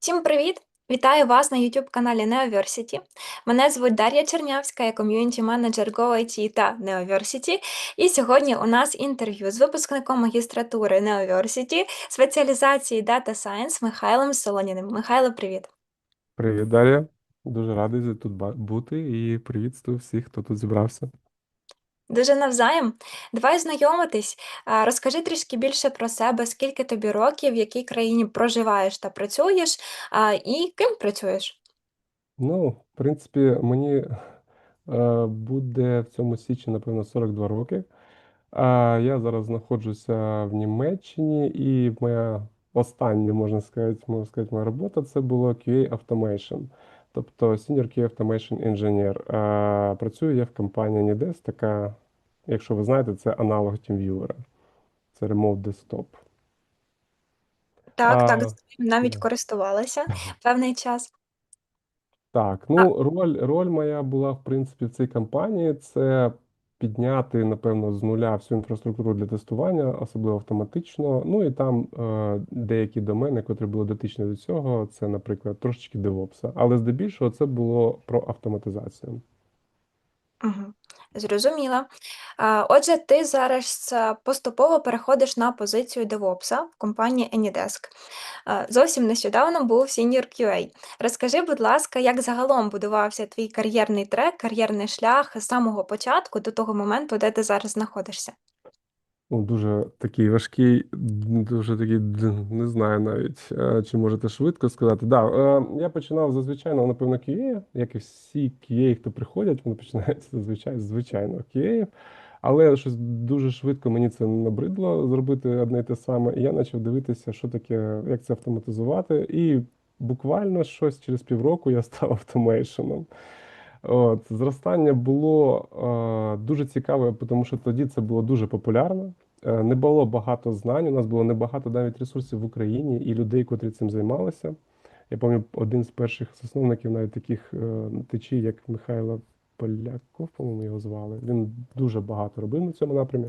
Всім привіт! Вітаю вас на YouTube каналі Neoversity. Мене звуть Дар'я Чернявська, я ком'юніті менеджер GoIT та Neoversity. І сьогодні у нас інтерв'ю з випускником магістратури Neoversity спеціалізації Data Science Михайлом Солоніним. Михайло, привіт! Привіт, Дар'я. Дуже радий тут бути і привітствую всіх, хто тут зібрався. Дуже навзаєм. Давай знайомитись. Розкажи трішки більше про себе, скільки тобі років, в якій країні проживаєш та працюєш, і ким працюєш. Ну, в принципі, мені е, буде в цьому січні, напевно, 42 роки. Я зараз знаходжуся в Німеччині, і моя остання, можна сказати, можна сказати, моя робота це було QA Automation, тобто Senior Key Automation Engineer. А, працюю я в компанії Nides, така, якщо ви знаєте, це аналог TeamViewer. Це Remote Desktop. Так, так, А, навіть да. користувалася певний час. Так, А, ну роль, роль моя була, в принципі, в цій компанії. це підняти, напевно, з нуля всю інфраструктуру для тестування, особливо автоматично. Ну і там е, деякі домени, котрі були дотичні до цього, це, наприклад, трошечки DevOps. Але здебільшого це було про автоматизацію. Зрозуміла. Отже, ти зараз поступово переходиш на позицію DevOps в компанії AnyDesk. Зовсім нещодавно був Senior QA. Розкажи, будь ласка, як загалом будувався твій кар'єрний трек, кар'єрний шлях з самого початку до того моменту, де ти зараз знаходишся? Ну, дуже такий важкий, дуже такий, не знаю навіть, е, чи можете швидко сказати. Да, е, я починав зазвичай, ну, напевно, QA, як і всі QA, хто приходять, вони починаються зазвичай з звичайного QA. Але щось дуже швидко мені це набридло зробити одне й те саме. І я почав дивитися, що таке, як це автоматизувати. І буквально щось через півроку я став автомейшеном. От, зростання було е, дуже цікаве, тому що тоді це було дуже популярно. Е, не було багато знань. У нас було небагато навіть ресурсів в Україні і людей, котрі цим займалися. Я пам'ятаю, один з перших засновників навіть таких е, течій, як Михайло Поляков, по-моєму, його звали. Він дуже багато робив на цьому напрямі.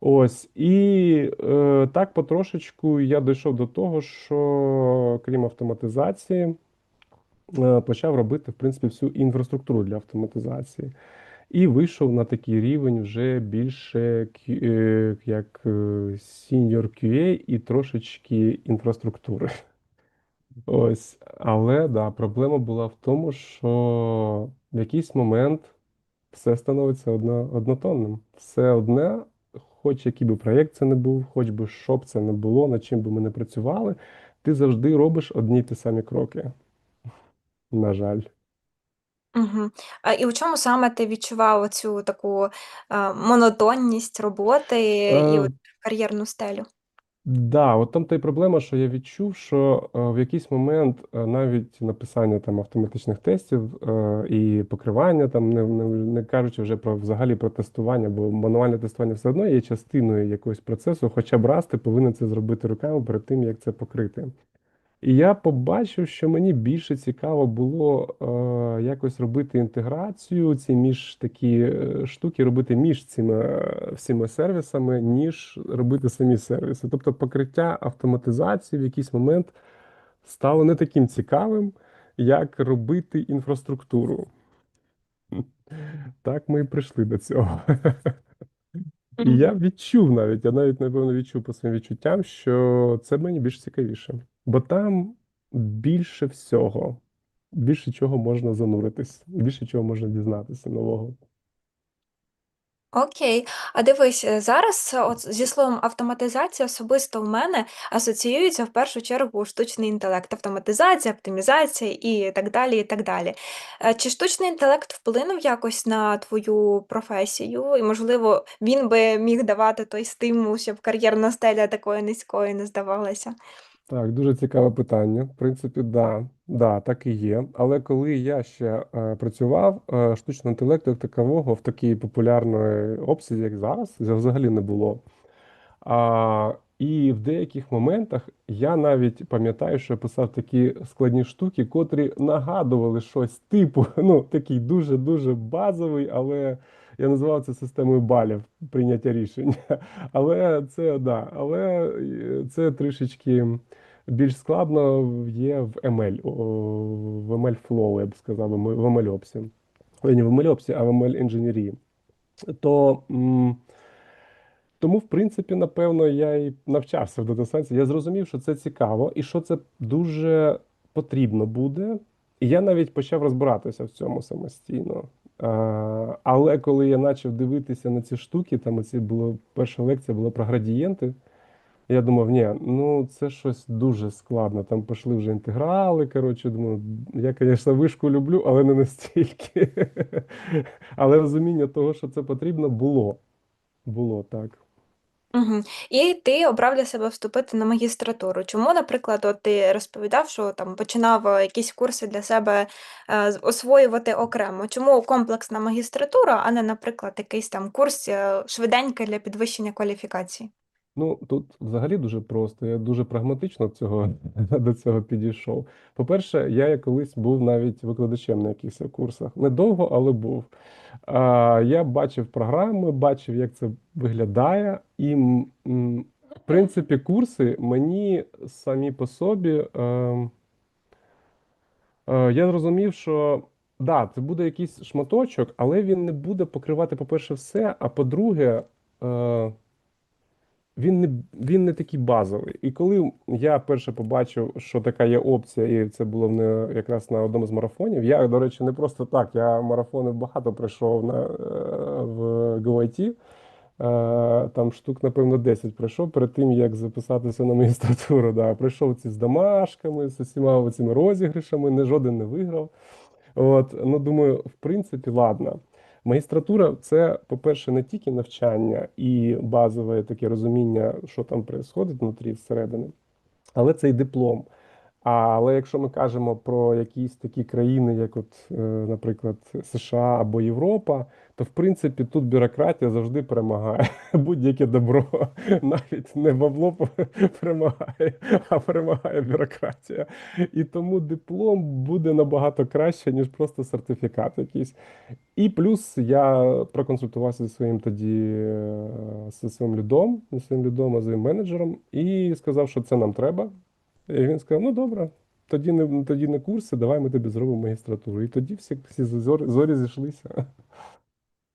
Ось і е, так потрошечку я дійшов до того, що крім автоматизації. Е, почав робити, в принципі, всю інфраструктуру для автоматизації. І вийшов на такий рівень вже більше е, як е, senior QA і трошечки інфраструктури. Ось, але да, проблема була в тому, що в якийсь момент все становиться одно, однотонним. Все одне, хоч який би проєкт це не був, хоч би що б це не було, над чим би ми не працювали, ти завжди робиш одні й ті самі кроки. На жаль. Угу. А, і у чому саме ти відчував оцю таку е, монотонність роботи і Е, от кар'єрну стелю? Да, от там та й проблема, що я відчув, що е, в якийсь момент е, навіть написання там автоматичних тестів е, і покривання, там не, не, не кажучи вже про взагалі про тестування, бо мануальне тестування все одно є частиною якогось процесу, хоча б раз ти повинен це зробити руками перед тим, як це покрити. І я побачив, що мені більше цікаво було е, якось робити інтеграцію, ці між такі е, штуки робити між цими е, всіма сервісами, ніж робити самі сервіси. Тобто покриття автоматизації в якийсь момент стало не таким цікавим, як робити інфраструктуру. Так ми і прийшли до цього. І я відчув навіть, я навіть, напевно, відчув по своїм відчуттям, що це мені більш цікавіше. Бо там більше всього, більше чого можна зануритись, більше чого можна дізнатися нового. Окей. А дивись, е, зараз е, от зі словом автоматизація особисто в мене асоціюється в першу чергу штучний інтелект, автоматизація, оптимізація і так далі. і так далі. Е, Чи штучний інтелект вплинув якось на твою професію? І, можливо, він би міг давати той стимул, щоб кар'єрна стеля такою низькою не здавалася? Так, дуже цікаве питання. В принципі, да, да, так і є. Але коли я ще е, працював, е, штучного інтелекту як такового в такій популярної обсязі, як зараз, взагалі не було. А, і в деяких моментах я навіть пам'ятаю, що я писав такі складні штуки, котрі нагадували щось типу, ну такий дуже-дуже базовий, але я називав це системою балів прийняття рішення. Але це да, але е, це трішечки Більш складно є в ML, в ML Flow, я б сказав, в ML не в ML, а в ML інженерії. То тому, в принципі, напевно, я і навчався в Science. Я зрозумів, що це цікаво і що це дуже потрібно буде. І я навіть почав розбиратися в цьому самостійно. А, але коли я почав дивитися на ці штуки, там оці було перша лекція була про градієнти. Я думав, ні, ну це щось дуже складно. Там пішли вже інтеграли. Коротше, думаю, я, звісно, вишку люблю, але не настільки. Але розуміння того, що це потрібно, було. Було так. Угу. І ти обрав для себе вступити на магістратуру. Чому, наприклад, от ти розповідав, що там починав е, якісь курси для себе е, освоювати окремо? Чому комплексна магістратура, а не, наприклад, якийсь там курс е, швиденький для підвищення кваліфікації? Ну, тут взагалі дуже просто. Я дуже прагматично цього, до цього підійшов. По-перше, я як колись був навіть викладачем на якихось курсах. Недовго, але був. А, я бачив програми, бачив, як це виглядає, і, в принципі, курси мені самі по собі. ем, Е, Я зрозумів, що да, це буде якийсь шматочок, але він не буде покривати, по-перше, все. А по-друге, е, він не, він не такий базовий. І коли я перше побачив, що така є опція, і це було в не якраз на одному з марафонів. Я, до речі, не просто так. Я марафони багато пройшов на, е, в GoIT. Е, Там штук, напевно, 10 пройшов перед тим, як записатися на магістратуру. Да. Пройшов ці з домашками, з усіма цими розіграшами, не жоден не виграв. От, ну думаю, в принципі, ладно. Магістратура це, по-перше, не тільки навчання і базове таке розуміння, що там відбувається внутрі всередині, але це й диплом. Але якщо ми кажемо про якісь такі країни, як, от, е, наприклад, США або Європа, то в принципі тут бюрократія завжди перемагає будь-яке добро, навіть не бабло перемагає, а перемагає бюрократія. І тому диплом буде набагато краще, ніж просто сертифікат якийсь. І плюс я проконсультувався зі своїм тоді е, зі своїм людом, не своїм людом, а своїм менеджером, і сказав, що це нам треба. І він сказав: ну добре, тоді не тоді не курси, давай ми тобі зробимо магістратуру. І тоді всі, всі зорі, зорі зійшлися.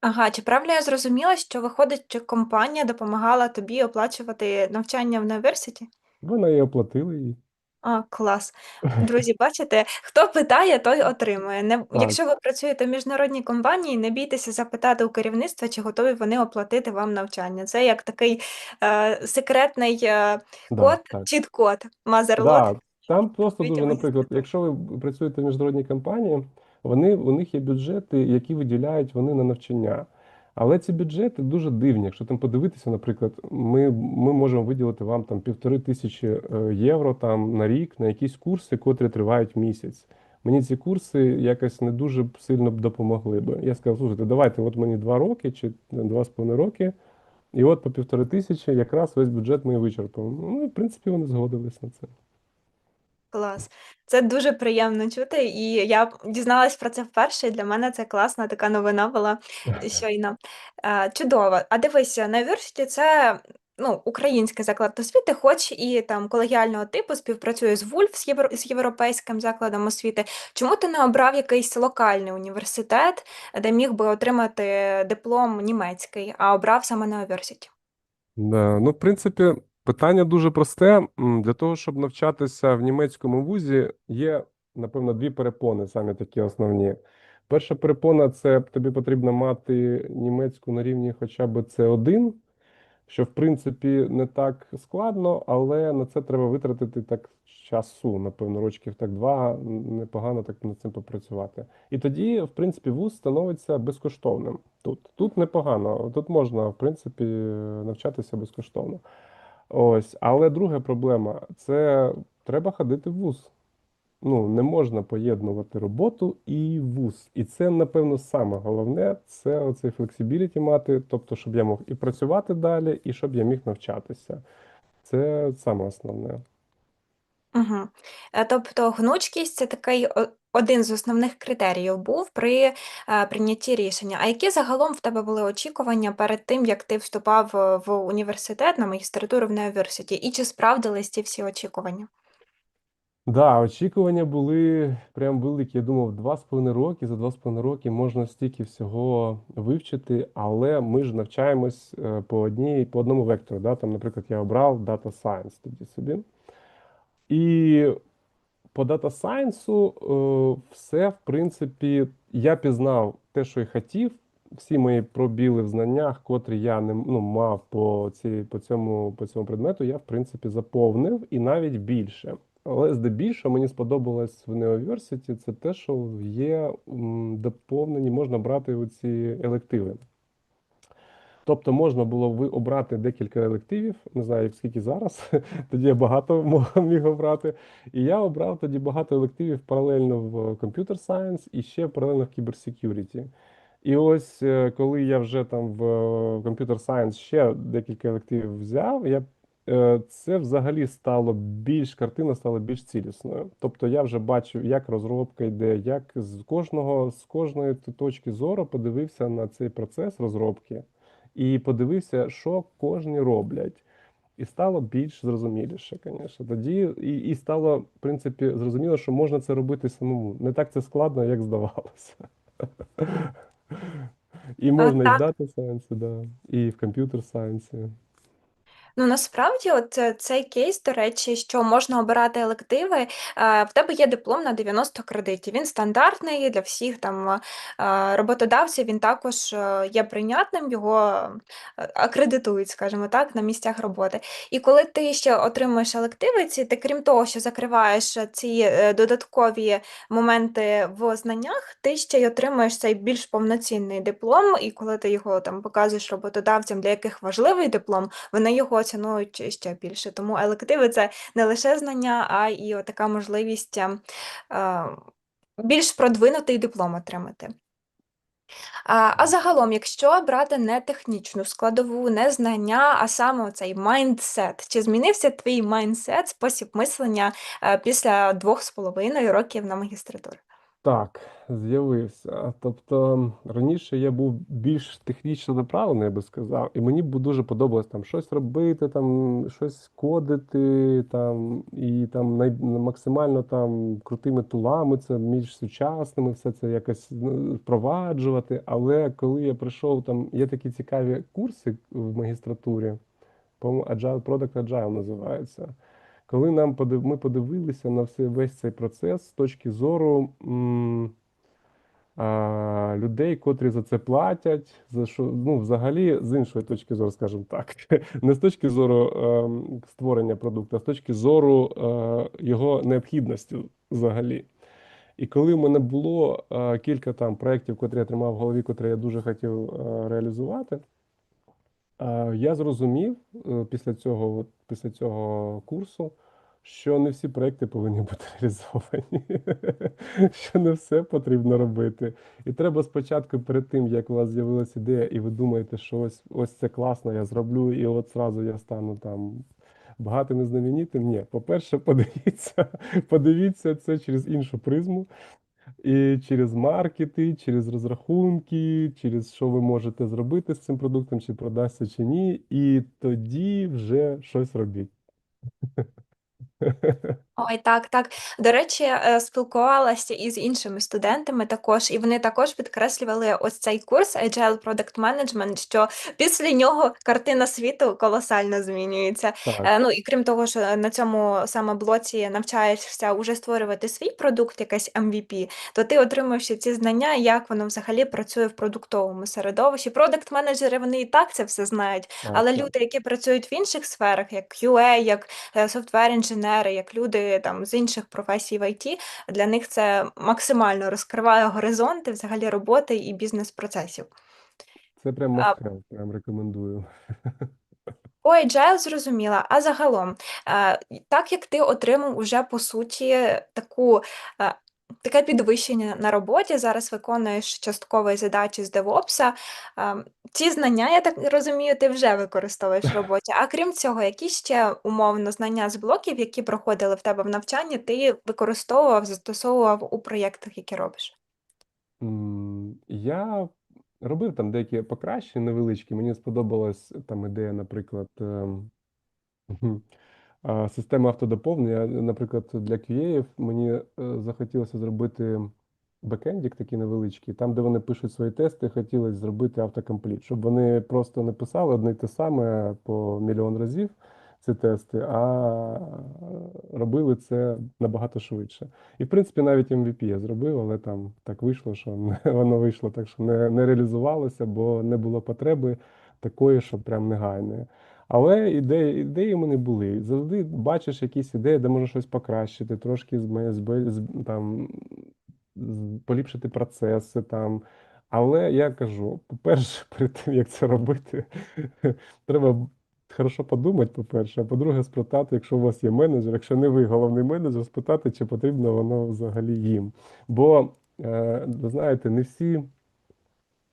Ага, чи правильно я зрозуміла, що виходить, що компанія допомагала тобі оплачувати навчання в університеті? Вона і оплатила її. А, клас. Друзі, бачите, хто питає, той отримує. Не, Так, якщо ви працюєте в міжнародній компанії, не бійтеся запитати у керівництва, чи готові вони оплатити вам навчання. Це як такий е, секретний е, да, код, так. чіт-код, мазерлот. Да, там просто дуже, наприклад, якщо ви працюєте в міжнародній компанії, вони, у них є бюджети, які виділяють вони на навчання. Але ці бюджети дуже дивні. Якщо там подивитися, наприклад, ми, ми можемо виділити вам там півтори тисячі е, євро там на рік на якісь курси, котрі тривають місяць. Мені ці курси якось не дуже сильно б допомогли би. Я сказав, слухайте, давайте, от мені два роки чи два з половиною роки, і от по півтори тисячі якраз весь бюджет ми вичерпаємо. Ну, і в принципі, вони згодились на це. Клас. Це дуже приємно чути, і я дізналась про це вперше, і для мене це класна така новина була щойно. Е, чудово. А дивися, на University це ну, український заклад освіти, хоч і там колегіального типу співпрацює з ВУЛФ, з, євро, з європейським закладом освіти. Чому ти не обрав якийсь локальний університет, де міг би отримати диплом німецький, а обрав саме на? Да, ну, в принципі, питання дуже просте. Для того, щоб навчатися в німецькому вузі, є, напевно, дві перепони, самі такі основні. Перша перепона це тобі потрібно мати німецьку на рівні хоча б С1, що в принципі не так складно, але на це треба витратити так часу, напевно, рочків так два, непогано так над цим попрацювати. І тоді, в принципі, вуз становиться безкоштовним. Тут тут непогано, тут можна, в принципі, навчатися безкоштовно. Ось, але друга проблема це треба ходити в вуз. Ну, не можна поєднувати роботу і вуз. І це, напевно, саме головне це оцей флексибіліті мати, тобто, щоб я мог і працювати далі, і щоб я міг навчатися. Це саме основне. Угу. Тобто гнучкість це такий один з основних критеріїв був при е, прийнятті рішення. А які загалом в тебе були очікування перед тим, як ти вступав е, в університет на магістратуру в університеті? І чи справдились ці всі очікування? Да, очікування були прям великі. Я думав, два з половиною роки, за два з половиною роки можна стільки всього вивчити, але ми ж навчаємось е, по одній, по одному вектору. Да? Там, наприклад, я обрав Data Science тоді собі. І по Data Science е, все, в принципі, я пізнав те, що й хотів. Всі мої пробіли в знаннях, котрі я не ну, мав по, ці, по, цьому, по цьому предмету, я, в принципі, заповнив і навіть більше. Але здебільшого мені сподобалось в Неоверситі це те, що є доповнені, можна брати оці елективи. Тобто можна було обрати декілька елективів, не знаю, як скільки зараз, тоді я багато міг обрати. І я обрав тоді багато елективів паралельно в Computer Science і ще паралельно в Cybersecurity. І ось е, коли я вже там в е, Computer Science ще декілька елективів взяв, я, е, це взагалі стало більш, картина стала більш цілісною. Тобто я вже бачив, як розробка йде, як з кожного, з кожної точки зору подивився на цей процес розробки і подивився, що кожні роблять. І стало більш зрозуміліше, звісно. Тоді і, і стало, в принципі, зрозуміло, що можна це робити самому. Не так це складно, як здавалося. І можна і в дата сайенсі, і в комп'ютер Science. Ну, насправді, от е, цей кейс, до речі, що можна обирати елективи. е, В тебе є диплом на 90 кредитів. Він стандартний для всіх там е, роботодавців. Він також є прийнятним, його акредитують, скажімо так, на місцях роботи. І коли ти ще отримуєш елективи, ці ти крім того, що закриваєш ці додаткові моменти в знаннях, ти ще й отримуєш цей більш повноцінний диплом. І коли ти його там показуєш роботодавцям, для яких важливий диплом, вони його цінують ще більше. Тому елективи це не лише знання, а і така можливість е, е, більш продвинутий диплом отримати. А, а загалом, якщо брати не технічну складову, не знання, а саме цей майндсет, чи змінився твій майндсет, спосіб мислення е, після двох з половиною років на магістратурі? Так, з'явився. Тобто раніше я був більш технічно направлений, я би сказав, і мені б дуже подобалось там щось робити, там щось кодити, там і там най, максимально там крутими тулами, це між сучасними, все це якось ну, впроваджувати. Але коли я прийшов, там є такі цікаві курси в магістратурі, по-моєму, Agile Product Agile називається. Коли нам подив... ми подивилися на все, весь цей процес з точки зору м, а, людей, котрі за це платять, за що ну, взагалі з іншої точки зору, скажімо так, не з точки зору ем, створення продукту, а з точки зору е, його необхідності взагалі. І коли в мене було е, кілька там проєктів, котрі я тримав в голові, котрі я дуже хотів е, реалізувати. Е, Я зрозумів е, після цього, після цього курсу, що не всі проекти повинні бути реалізовані, що не все потрібно робити. І треба спочатку, перед тим, як у вас з'явилася ідея, і ви думаєте, що ось, ось це класно, я зроблю, і от зразу я стану там багатим і знаменитим. Ні, по-перше, подивіться, подивіться це через іншу призму. І через маркети, через розрахунки, через що ви можете зробити з цим продуктом, чи продасться, чи ні, і тоді вже щось робіть. Ой, так, так. До речі, е, спілкувалася із іншими студентами також, і вони також підкреслювали ось цей курс Agile Product Management, що після нього картина світу колосально змінюється. Так, Е, Ну і крім того, що на цьому саме блоці навчаєшся уже створювати свій продукт, якийсь MVP, то ти отримуєш ще ці знання, як воно взагалі працює в продуктовому середовищі. Продакт-менеджери вони і так це все знають, так, але так. люди, які працюють в інших сферах, як QA, як софтвер-інженери, як люди там з інших професій в ІТ, для них це максимально розкриває горизонти взагалі роботи і бізнес-процесів. Це прям А, прям рекомендую. По agile зрозуміла, а загалом, е, так як ти отримав уже по суті таку. Таке підвищення на роботі, зараз виконуєш часткові задачі з е, Ці знання, я так розумію, ти вже використовуєш в роботі. А крім цього, які ще умовно знання з блоків, які проходили в тебе в навчанні, ти використовував, застосовував у проєктах, які робиш? Я робив там деякі покращення невеличкі. Мені сподобалась там ідея, наприклад, ем, а, системи автодоповнення. Наприклад, для QA мені е, захотілося зробити бекендік такий невеличкий, там, де вони пишуть свої тести, хотілося зробити автокомпліт, щоб вони просто не писали одне й те саме по мільйон разів ці тести, а робили це набагато швидше. І, в принципі, навіть MVP я зробив, але там так вийшло, що не, воно вийшло так, що не, не реалізувалося, бо не було потреби такої, що прям негайної. Але ідеї, ідеї в мене були. Завжди бачиш якісь ідеї, де можна щось покращити, трошки з- там, поліпшити процеси там. Але я кажу, по-перше, перед тим, як це робити, треба хорошо подумати, по-перше, а по-друге, спитати, якщо у вас є менеджер, якщо не ви головний менеджер, спитати, чи потрібно воно взагалі їм. Бо, е, ви знаєте, не всі,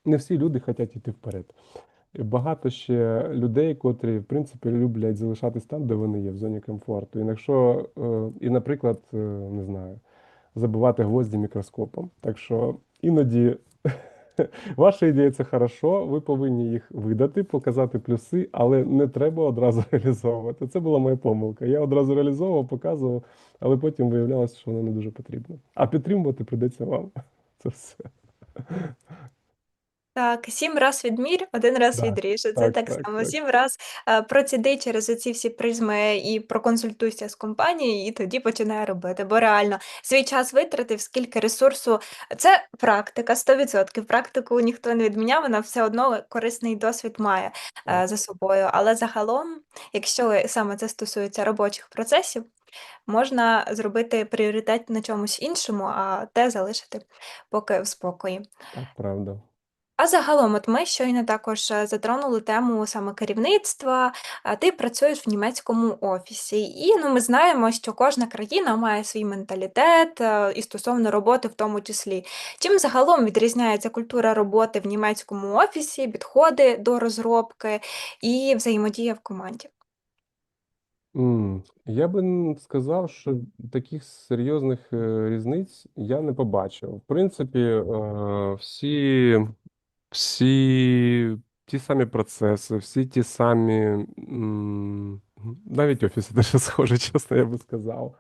не всі люди хочуть йти вперед. Багато ще людей, котрі, в принципі, люблять залишатись там, де вони є, в зоні комфорту. І якщо, е, і, наприклад, е, не знаю, забивати гвозді мікроскопом. Так що іноді ваша ідея це хорошо, ви повинні їх видати, показати плюси, але не треба одразу реалізовувати. Це була моя помилка. Я одразу реалізовував, показував, але потім виявлялося, що воно не дуже потрібно. А підтримувати прийдеться вам. Це все. Так, сім раз відмір, один раз Да, відріж. Це так, так так, само. так. Сім раз е, проціди через оці всі призми і проконсультуйся з компанією, і тоді починай робити. Бо реально свій час витратив, скільки ресурсу. Це практика, 100%. Практику ніхто не відміняв, вона все одно корисний досвід має е, Так. за собою. Але загалом, якщо саме це стосується робочих процесів, можна зробити пріоритет на чомусь іншому, а те залишити поки в спокої. Так, правда. А загалом, от ми щойно також е, затронули тему саме керівництва. Ти працюєш в німецькому офісі, і ну, ми знаємо, що кожна країна має свій менталітет е, і стосовно роботи в тому числі. Чим загалом відрізняється культура роботи в німецькому офісі, підходи до розробки і взаємодія в команді? Я би сказав, що таких серйозних е, різниць я не побачив. В принципі, е, всі, всі ті самі процеси, всі ті самі, навіть офіси теж схожі, чесно, я би сказав.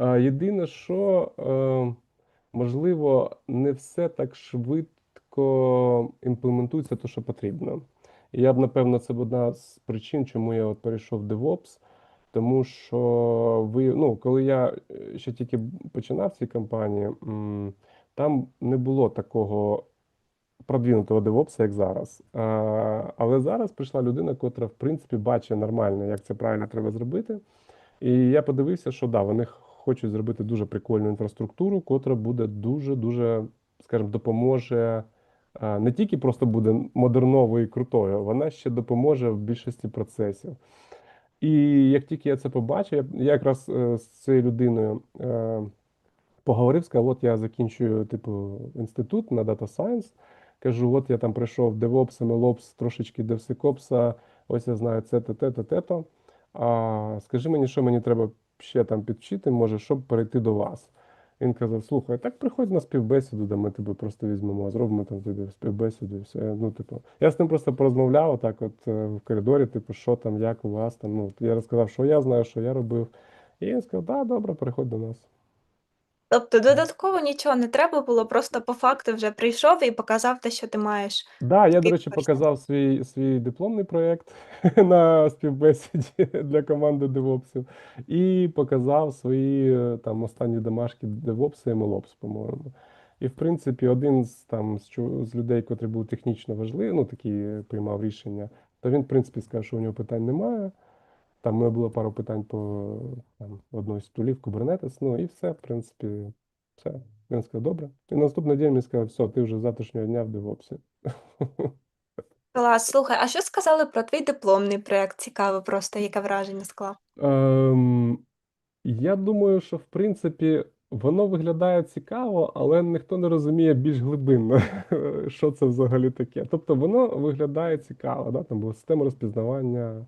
Єдине, що е, можливо, не все так швидко імплементується, то, що потрібно. Я б, напевно, це б одна з причин, чому я от перейшов в DevOps. Тому що ви, ну, коли я е, ще тільки починав цій компанії, м, там не було такого продвинутого девопса, як зараз. А, але зараз прийшла людина, котра, в принципі, бачить нормально, як це правильно треба зробити. І я подивився, що да, вони хочуть зробити дуже прикольну інфраструктуру, котра буде дуже-дуже, скажімо, допоможе. Не тільки просто буде модерновою і крутою, вона ще допоможе в більшості процесів. І як тільки я це побачив, я, якраз е, з цією людиною е, поговорив, сказав, от я закінчую, типу, інститут на Data Science. Кажу, от я там прийшов DevOps, MLOps, трошечки DevSecOps, ось я знаю це, те, те, те, те, то. А скажи мені, що мені треба ще там підвчити, може, щоб перейти до вас. Він казав: слухай, так приходь на співбесіду, де ми тебе просто візьмемо, зробимо там тобі співбесіду і все. Ну, типу, я з ним просто порозмовляв так от е, в коридорі, типу, що там, як у вас там. Ну, я розказав, що я знаю, що я робив. І він сказав, да, добре, приходь до нас. Тобто додатково нічого не треба було, просто по факту вже прийшов і показав те, що ти маєш. Да, я, до речі, показав свій, свій дипломний проєкт на співбесіді для команди девопсів і показав свої е, там останні домашки девопси і MLOps, по-моєму. І, в принципі, один з там з, з людей, котрий був технічно важливий, ну такий е, приймав рішення, то він, в принципі, сказав, що у нього питань немає. Там у мене було пару питань по там, одної з тулів Kubernetes, ну і все, в принципі, все. Він сказав, добре. І наступний день він сказав, все, ти вже з завтрашнього дня в девопсі. Клас, слухай, а що сказали про твій дипломний проєкт? Цікаво просто, яке враження склав. Ем, я думаю, що в принципі воно виглядає цікаво, але ніхто не розуміє більш глибинно, що це взагалі таке. Тобто воно виглядає цікаво, да? Там була система розпізнавання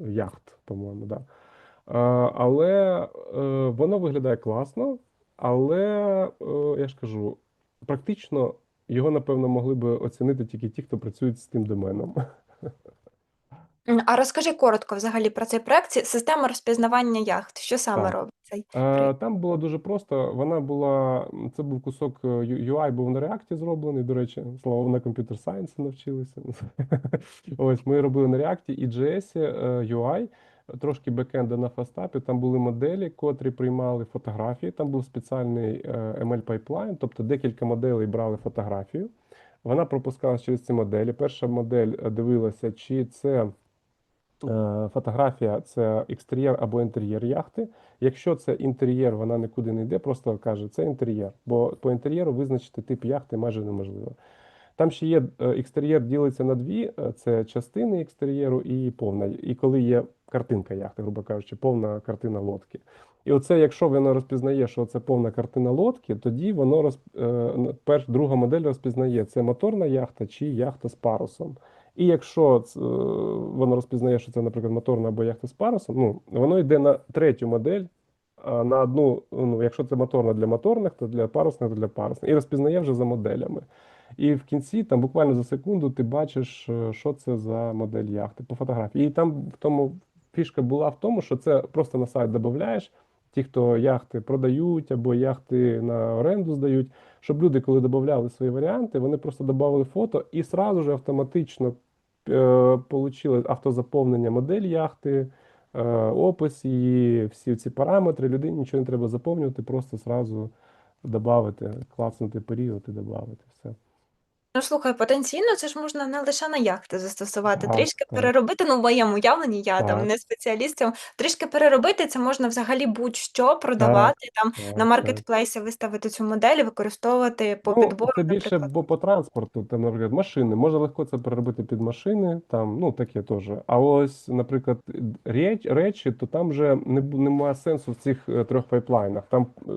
яхт, по-моєму, да. Е, але е, воно виглядає класно, але е, я ж кажу, практично його, напевно, могли би оцінити тільки ті, хто працюють з тим доменом. А розкажи коротко взагалі про цей проект. Система розпізнавання яхт. Що саме Так. робить цей Е. Там було дуже просто. Вона була, це був кусок е, UI, був на React зроблений, до речі, слава на комп'ютер сайенсі навчилися. Ось ми робили на React і JS е, UI, трошки бекенда на фастапі. Там були моделі, котрі приймали фотографії. Там був спеціальний е, ML пайплайн, тобто декілька моделей брали фотографію. Вона пропускалася через ці моделі. Перша модель е, дивилася, чи це Е, Фотографія це екстер'єр або інтер'єр яхти. Якщо це інтер'єр, вона нікуди не йде, просто каже, це інтер'єр. Бо по інтер'єру визначити тип яхти майже неможливо. Там ще є е, екстер'єр ділиться на дві: е, це частини екстер'єру і повна. І коли є картинка яхти, грубо кажучи, повна картина лодки. І оце, якщо воно розпізнає, що це повна картина лодки, тоді воно роз, е, перш, друга модель розпізнає, це моторна яхта чи яхта з парусом. І якщо е, воно розпізнає, що це, наприклад, моторна або яхта з парусом, ну воно йде на третю модель, на одну, ну якщо це моторна для моторних, то для парусних, то для парусних. І розпізнає вже за моделями. І в кінці, там буквально за секунду, ти бачиш, е, що це за модель яхти по фотографії. І там в тому фішка була в тому, що це просто на сайт додаєш. Ті, хто яхти продають або яхти на оренду здають, щоб люди, коли додавали свої варіанти, вони просто додавали фото і сразу ж автоматично получили автозаповнення модель яхти, е, опис її, всі ці параметри. Людині нічого не треба заповнювати, просто зразу додати, класнути період і додати все. Ну, слухай, потенційно це ж можна не лише на яхти застосувати, Так, трішки так, переробити, ну, в моєму уявленні, я там так, не спеціаліст, трішки переробити це можна взагалі будь-що так, продавати, там на так, так. маркетплейсі виставити цю модель і використовувати по Ну, підбору, це більше наприклад. бо по транспорту, там, наприклад, машини. Можна легко це переробити під машини, там, ну таке теж. А ось, наприклад, реч, речі, то там вже не бу- немає сенсу в цих е, трьох пайплайнах. Там е,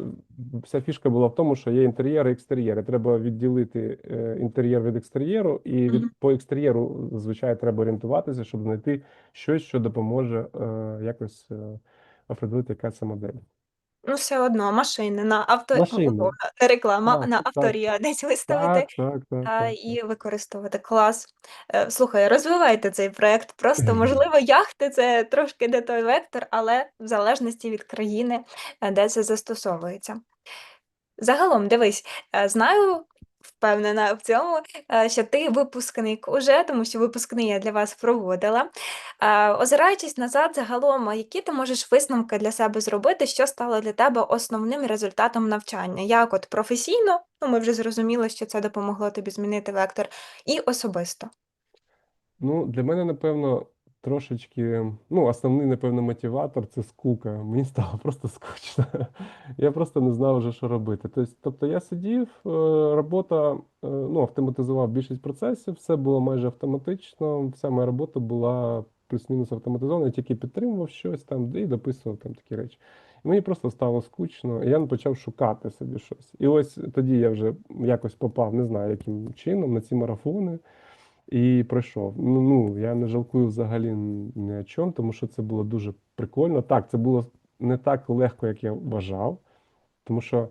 вся фішка була в тому, що є інтер'єр і екстер'єр. І Треба відділити е, інтер'єр від екстер'єру, і від по екстер'єру зазвичай треба орієнтуватися, щоб знайти щось, що допоможе е, якось е, определити, яка це модель. Ну, все одно, машини на авто, Машини. умовно, не реклама, Так, на так, авторія десь виставити. так, так, так, А, так, і використовувати. Клас. Е, Слухай, розвивайте цей проект. Просто, можливо, яхти це трошки не той вектор, але в залежності від країни, е, де це застосовується. Загалом, дивись, е, знаю, впевнена в цьому, е, що ти випускник уже, тому що випускний я для вас проводила. Е, Озираючись назад, загалом, які ти можеш висновки для себе зробити, що стало для тебе основним результатом навчання? Як от професійно, ну ми вже зрозуміли, що це допомогло тобі змінити вектор, і особисто. Ну, для мене, напевно, трошечки, ну, основний, напевно, мотиватор це скука. Мені стало просто скучно. Я просто не знав вже, що робити. Тобто, тобто я сидів, е, робота, е, ну, автоматизував більшість процесів, все було майже автоматично, вся моя робота була плюс-мінус автоматизована, я тільки підтримував щось там і дописував там такі речі. І мені просто стало скучно, і я почав шукати собі щось. І ось тоді я вже якось попав, не знаю, яким чином, на ці марафони. І пройшов. Ну, ну, я не жалкую взагалі ні о чому, тому що це було дуже прикольно. Так, це було не так легко, як я вважав, тому що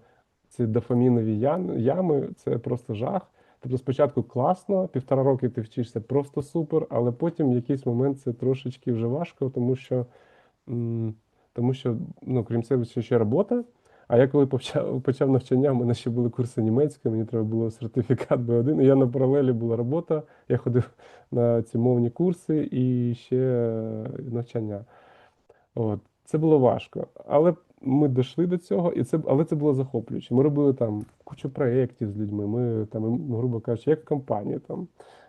ці дофамінові ями, це просто жах. Тобто спочатку класно, півтора роки ти вчишся просто супер, але потім в якийсь момент це трошечки вже важко, тому що, тому що ну, крім цього, ще робота. А я коли почав, почав навчання, в мене ще були курси німецької, мені треба було сертифікат B1, і я на паралелі була робота, я ходив на ці мовні курси і ще навчання. От. Це було важко. Але ми дійшли до цього, і це, але це було захоплююче. Ми робили там кучу проєктів з людьми. Ми там, грубо кажучи, як в компанії там.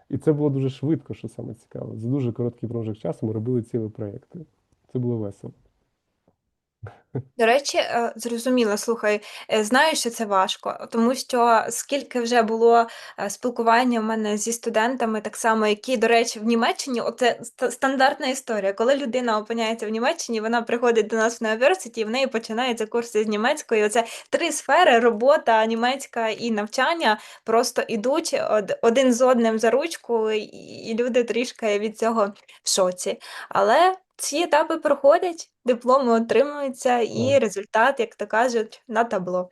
І це було дуже швидко, що саме цікаво. За дуже короткий проміжок часу ми робили цілі проєкти. Це було весело. До речі, е, зрозуміло, слухай, е, знаю, що це важко, тому що скільки вже було е, спілкування в мене зі студентами, так само, які, до речі, в Німеччині, оце ст- стандартна історія. Коли людина опиняється в Німеччині, вона приходить до нас в університі, і в неї починаються курси з німецької. Оце три сфери: робота, німецька і навчання просто ідуть од- один з одним за ручку, і люди трішки від цього в шоці. Але ці етапи проходять, дипломи отримуються, і результат, як то кажуть, на табло.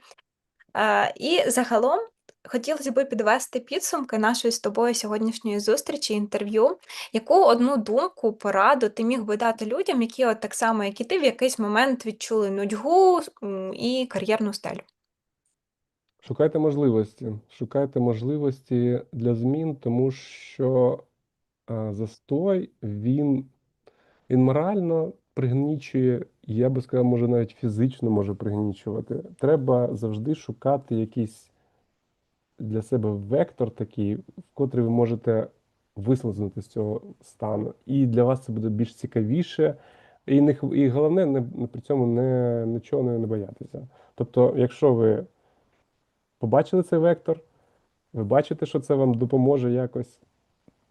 І загалом хотілося би підвести підсумки нашої з тобою сьогоднішньої зустрічі, інтерв'ю. Яку одну думку, пораду ти міг би дати людям, які от так само, як і ти, в якийсь момент відчули нудьгу і кар'єрну стелю? Шукайте можливості. Шукайте можливості для змін, тому що застой він, він морально пригнічує, я би сказав, може навіть фізично може пригнічувати. Треба завжди шукати якийсь для себе вектор такий, в котрий ви можете вислизнути з цього стану. І для вас це буде більш цікавіше. І, не, і головне, не, при цьому не, нічого не, не боятися. Тобто, якщо ви побачили цей вектор, ви бачите, що це вам допоможе якось,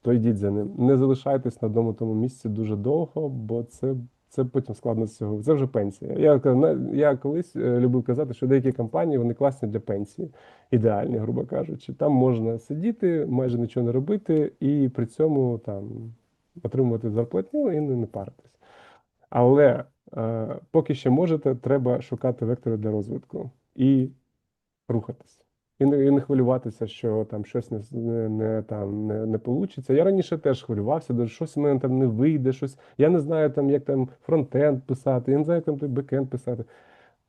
то йдіть за ним. Не залишайтесь на одному тому місці дуже довго, бо це, це потім складно з цього. Це вже пенсія. Я, я колись е, любив казати, що деякі компанії вони класні для пенсії, ідеальні, грубо кажучи. Там можна сидіти, майже нічого не робити, і при цьому там отримувати зарплатню і не, паритись. Але е, поки ще можете, треба шукати вектори для розвитку і рухатись. І не, і не хвилюватися, що там щось не, не, не, там, не, не получиться. Я раніше теж хвилювався, де щось у мене там не вийде, щось. Я не знаю, там, як там фронтенд писати, я не знаю, як там бекенд писати.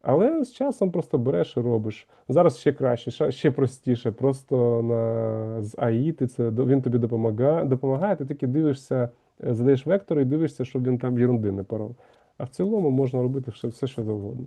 Але з часом просто береш і робиш. Зараз ще краще, ще, ще простіше. Просто на, з АІ ти це, він тобі допомагає, допомагає, ти тільки дивишся, е, задаєш вектор і дивишся, щоб він там єрунди не поров. А в цілому можна робити все, все що завгодно.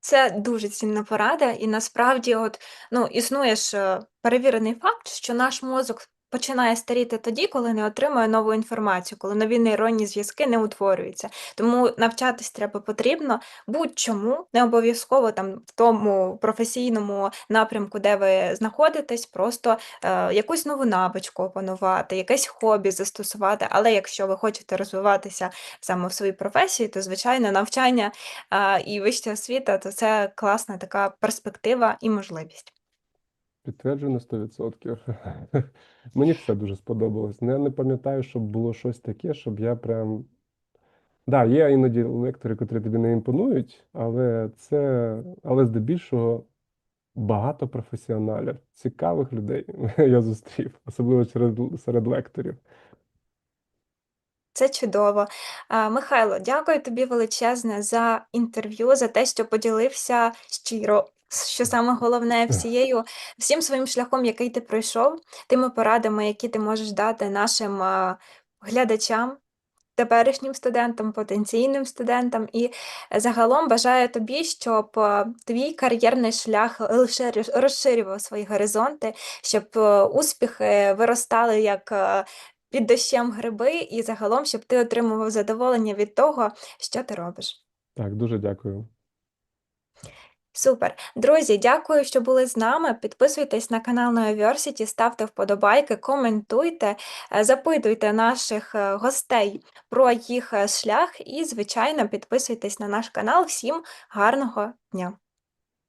Це дуже цінна порада, і насправді, от ну існує ж е, перевірений факт, що наш мозок починає старіти тоді, коли не отримує нову інформацію, коли нові нейронні зв'язки не утворюються. Тому навчатись треба потрібно будь-чому, не обов'язково там в тому професійному напрямку, де ви знаходитесь, просто е, якусь нову навичку опанувати, якесь хобі застосувати. Але якщо ви хочете розвиватися саме в своїй професії, то звичайно навчання а, і вища освіта, то це класна така перспектива і можливість. Підтверджую на 100%. Мені все дуже сподобалось. Я не пам'ятаю, щоб було щось таке, щоб я прям. Да, є іноді лектори, котрі тобі не імпонують, але це, але здебільшого багато професіоналів, цікавих людей я зустрів, особливо серед, серед лекторів. Це чудово. Михайло, дякую тобі величезне за інтерв'ю, за те, що поділився щиро, що саме головне, всією, всім своїм шляхом, який ти пройшов, тими порадами, які ти можеш дати нашим глядачам, теперішнім студентам, потенційним студентам. І загалом бажаю тобі, щоб твій кар'єрний шлях лише розширював свої горизонти, щоб е, успіхи виростали як. е, під дощем гриби, і загалом, щоб ти отримував задоволення від того, що ти робиш. Так, дуже дякую. Супер. Друзі, дякую, що були з нами. Підписуйтесь на канал Neoversity, ставте вподобайки, коментуйте, е, запитуйте наших е, гостей про їх е, шлях і, звичайно, підписуйтесь на наш канал. Всім гарного дня!